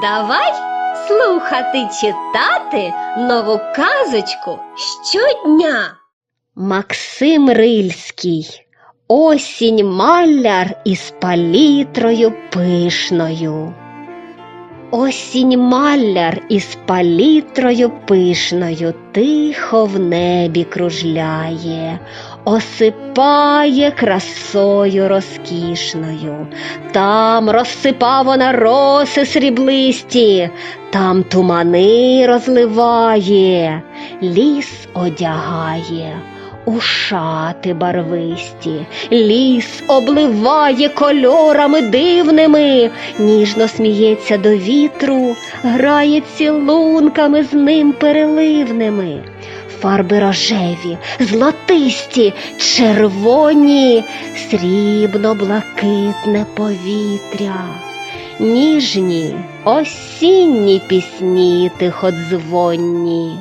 Давай слухати читати нову казочку щодня. Максим Рильський. Осінь маляр із палітрою пишною. Осінь маляр із палітрою пишною тихо в небі кружляє, осипає красою розкішною. Там розсипа вона роси сріблисті, там тумани розливає, ліс одягає. У шати барвисті, ліс обливає кольорами дивними, ніжно сміється до вітру, грає цілунками з ним переливними. Фарби рожеві, золотисті, червоні, срібно-блакитне повітря, ніжні осінні пісні тиходзвонні.